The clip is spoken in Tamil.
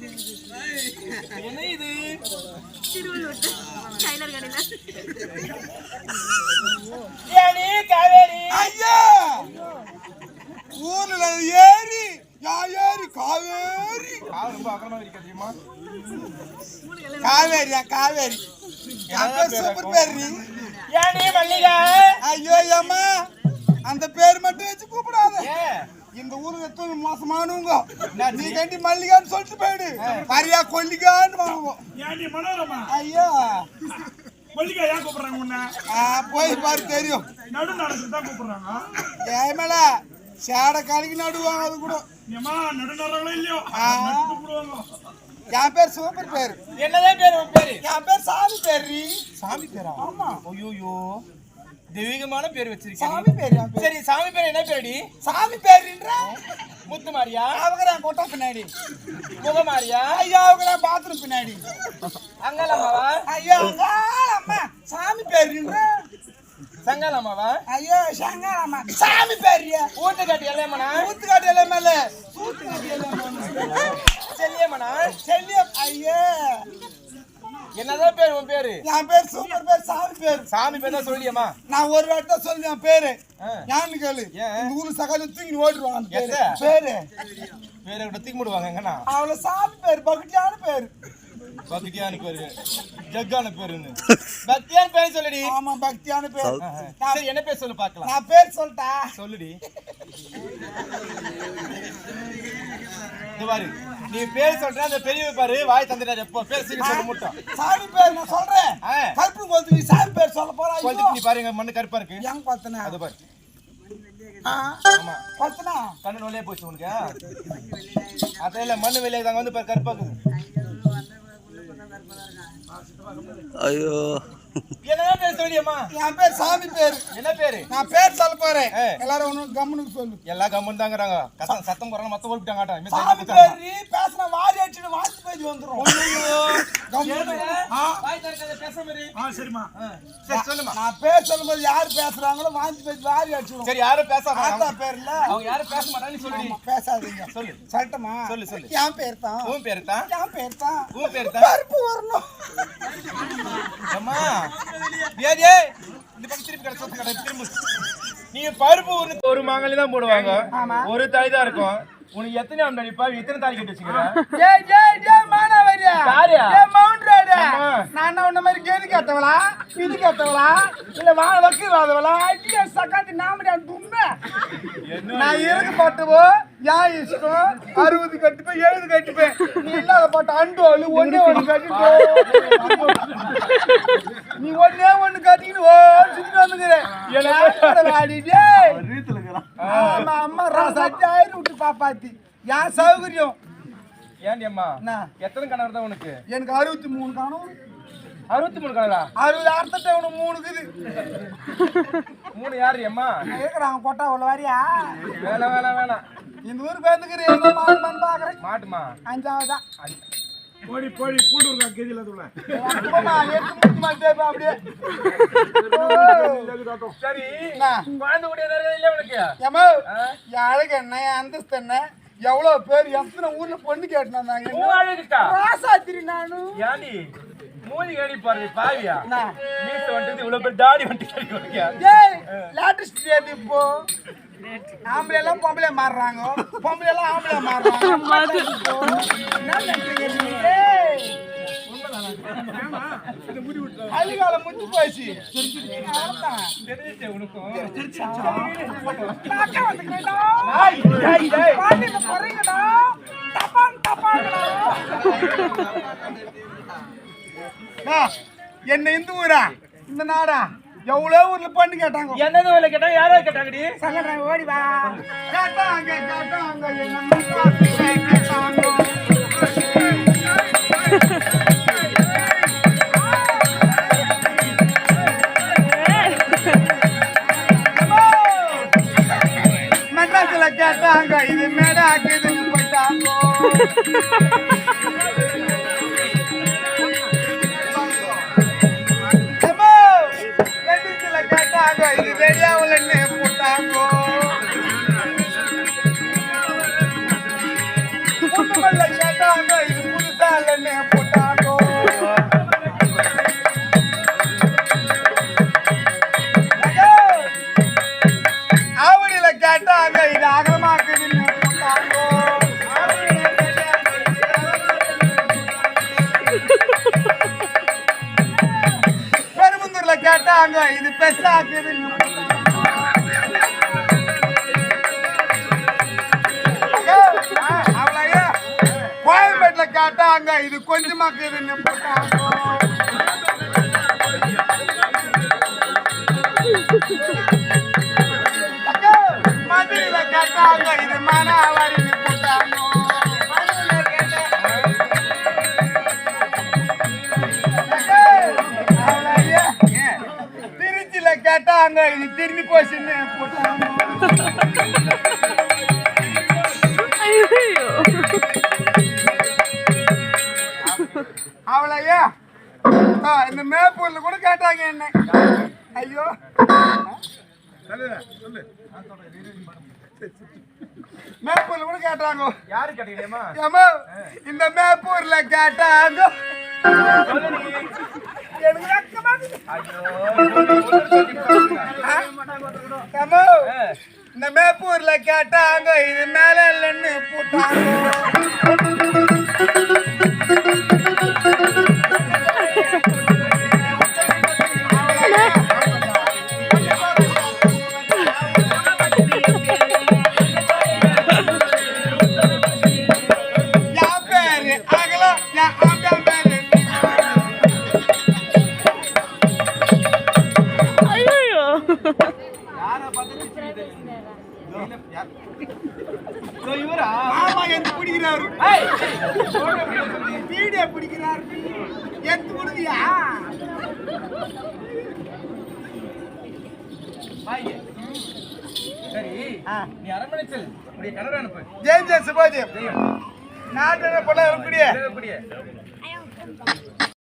என்ன இது? திருவள்ளூர் டைலர் கடையில ஏடி காவேரி. ஐயா! ஊர்ல ஏரி யா ஏரி காவேரி. காவு ரொம்ப அகலமா இருக்கு தெரியுமா? காவேரியா காவேரி. பேர் சூப்பர் பேர் நீ ஏடி மல்லிகா. ஐயோ அம்மா அந்த பேர் மட்டும் வச்சு கூப்பிடாத. ஏன்? இந்த ஊருக்கு எத்தனை மோசமானவங்க? நீ கண்டி மல்லிகான்னு சொல்லிட்டு போயிடு. பரியா கொல்லிகான்னு வாங்குவோம். ஐயோ. மல்லிகா ஏன் கூப்பிடுறாங்க உன்னை? ஆ, போய் பாரு தெரியும். நடு நடந்து தான் கூப்பிடுறாங்க. ஏமல சேடை கலக்கி நடுவாங்க அது கூட. ஏமா நடு நடங்களோ இல்லையோ. நட்டு என் பேர் சூப்பர் பேர். என்னதான் பேரு உன் பேரு? என் பேர் சாமி பேர். சாமி பேரா? ஆமா. ஐயோயோ தெய்வீகமான பேர் சாமி வச்சிருக்கேன் என் பேர். சரி சாமி பேர் என்ன பேருடி சாமி பேருன்ற? முத்து மாரியா? அவங்க நான் கொட்டா பின்னாடி. முகமாரியா ஐயா அவங்க நான் பாத்ரூம் பின்னாடி. அங்காளம்மாவா? ஐயோ அம்மா சாமி பேருன்ற? சங்காளம்மாவா? ஐயோ சங்காரம்மா சாமி பேரியா? ஊட்டு காட்டி எல்லையம்மனா ஊத்துக்காட்டு எல்லாம் மேல சூத்துக்காட்டு எல்லாம் செல்லியம்மனா? செல்லியம் ஐயோ. என்னதான் பேர் உன் பேரு? என் பேர் சூப்பர் பேர் சாமி பேர். சாமி பேர் தான் சொல்லியம்மா. நான் ஒரு வாட்டி தான் சொல்லி என் பேரு. ஞானு கேளு? இந்த ஊரு சகாஜம் தூக்கி ஓடிடுவான் பேரு? பேரு. விட தூக்கி முடுவாங்க எங்கண்ணா அவள சாமி பேர் பகுட்டியான பேர். பக்தியான பேரு. ஜக்கான பேருன்னு. பக்தியான பேர் சொல்லுடி. ஆமா பக்தியான பேர். சரி என்ன பேர் சொல்லு பார்க்கலாம். நான் பேர் சொல்லிட்டா சொல்லுடி. பாரு. நீ பேர் சொல்ற அந்த பெரிய பாரு வாய் தந்துட்டாரு எப்போ? பேர் சீக்கிரம் சொல்ல முட்டோம் சாமி பேர் நான் சொல்றேன். கருப்பு கோத்து நீ சாமி பேர் சொல்ல போறா ஐயோ. குழந்தைக்கு நீ பாருங்க மண்ணு கருப்பா இருக்கு. ஏன் பார்த்தனா அது பாரு. ஆமா. பார்த்தனா கண்ணு நோலே போச்சு உனக்கு. அதான் இல்ல மண்ணு வெளியே தாங்க வந்து பாரு கருப்பா இருக்குது. ஐயோ. என்ன பேர் சொல்லியம்மா என் பேர் சாமி பேர். என்ன பேரு? நான் பேர் சொல்ல போறேன். எல்லாரும் ஒண்ணு கம்முனுக்கு சொல்லு. எல்லா கம்மன் தாங்கிறாங்க சத்தம் போறாங்க மத்த ஓடிட்டாங்க பேசின வாரி அடிச்சுட்டு வாசி பேஜ் வந்துரும். சரிம்மா. சரி சொல்லுமா நான் பேர் சொல்லும்போது யார் பேசுறாங்களோ வாந்தி பேஜ் வாரி அடிச்சிடும் சரி யாரும் பேசாம ஆத்தா பேர்ல. அவங்க யாரும் பேச மாட்டாங்கன்னு சொல்லுடி ஆமா, பேசாதீங்க. சொல்லு. சொல்லட்டுமா? சொல்லு, சொல்லு. என் பேர் தான் உன் பேரு தான் என் பேர் தான் உன் பேரு தான் கருப்பு வரணும். அம்மா. ஏய் ஏய். இந்த பக்கம் திருப்பி கடை சொத்து கடை திரும்ப. நீங்க பருப்பு ஒரு ஒரு மாங்கலி தான் போடுவாங்க. ஒரு தாய் தான் இருக்கும். உனக்கு எத்தனை ஆம் நடிப்பா எத்தனை தாலி கட்டி வச்சுக்கிற? Mount road. நான் உன்ன மாதிரி கேது கேட்டவளா இது கேட்டவளா இல்ல வா வக்கு வாதவளா ஐயா சக்காத்தி நாமடி தும்ப நான் இருக்கு பட்டுவோ? யா இஷ்டம்? அறுபது கட்டிப்பேன் எழுபது கட்டிப்பேன். நீ இல்லாத பாட்டு அண்டு அழு ஒன்னே ஒண்ணு கட்டிட்டு நீ ஒன்னே ஒண்ணு கட்டிக்கிட்டு ஓ சுத்திட்டு வந்துக்கிறேன் ஆடிட்டே ஆமா அம்மா ராசாச்சி ஆயிரம் விட்டு பாப்பாத்தி. என் சௌகரியம்? ஏன்டி அம்மா என்ன? எத்தனை கணவர் தான் உனக்கு? எனக்கு அறுபத்தி மூணு காணும் அறுபத்தி மூணு கணவரா? அறுபது அர்த்தத்தை உனக்கு மூணுக்குது மூணு யாரு அம்மா இருக்கிறாங்க கொட்டா உள்ள வரியா? வேணாம் வேணாம் வேணாம். இந்த ஊருக்கு பேந்துக்கிறேன் மண் பாக்குறேன் மாட்டுமா? அஞ்சாவதா. போடி போடி பூண்டு இருக்கா கேஜில மாட்டே அப்படியே. சரி? குழந்தை கூட இல்ல உனக்கு? என் அழகு என்ன என் அந்தஸ்து என்ன எவ்வளவு பேர் எத்தனை ஊர்ல பொண்ணு கேட்டு வந்தாங்க உன் அழகுக்கா ராசாத்திரி நானு. ஏன்டி மூஞ்சி கேடி பாரு பாவியா? மீச வந்துட்டு இவ்வளவு பேர் தாடி வந்துட்டு கேடி லேட்டஸ்ட் இப்போ. ஆம்பளை எல்லாம் பொம்பளை மாறுறாங்க. பொம்பளை எல்லாம் ஆம்பளை மாறுறாங்க. இப்போ. என்ன நினைக்கிறீங்க டபான்டா. அண்ணா, என்ன இந்த ஊரா? இந்த நாடா? எவ்வளவு ஊர்ல பண்ணு கேட்டாங்க? என்னது வேலை கேட்டா? யாரோ கேட்டாங்கடி? சங்கடன் ஓடி வா. கேட்டாங்க கேட்டாங்க. Ha ha ha ha! கேட்டாங்க இது பெருசாக்குது கோயம்பேட்டில் கேட்டாங்க இது கொஞ்சமாக்குதுன்னு மதுரையில் அக்கா, கேட்டாங்க இது மன அவரி கேட்டாங்க இது திரும்பி போச்சுன்னு போட்டாங்க. ஐயோ அவளையா இந்த மேப்பூர்ல கூட கேட்டாங்க என்ன. ஐயோ. மேப்பூர்ல கூட கேட்டாங்க. யாரு கேட்டீங்களேம்மா ஏம்மா, இந்த மேப்பூர்ல கேட்டாங்க. எனக்கு இந்த மேப்பூர்ல கேட்டாங்க இது மேல இல்லைன்னு போட்டாங்க. இவரா? ஆமா எந்த பிடிக்கிறாரு. ஏய், வீடியோ பிடிக்கிறாரு. கொடுத்தியா வாங்க. சரி நீ அரண்மனை செல். உடைய கணவர் அனுப்பு. ஜெய் ஜெய் சுபாஜி நாட்டு பொண்ணு இருக்கக்கூடிய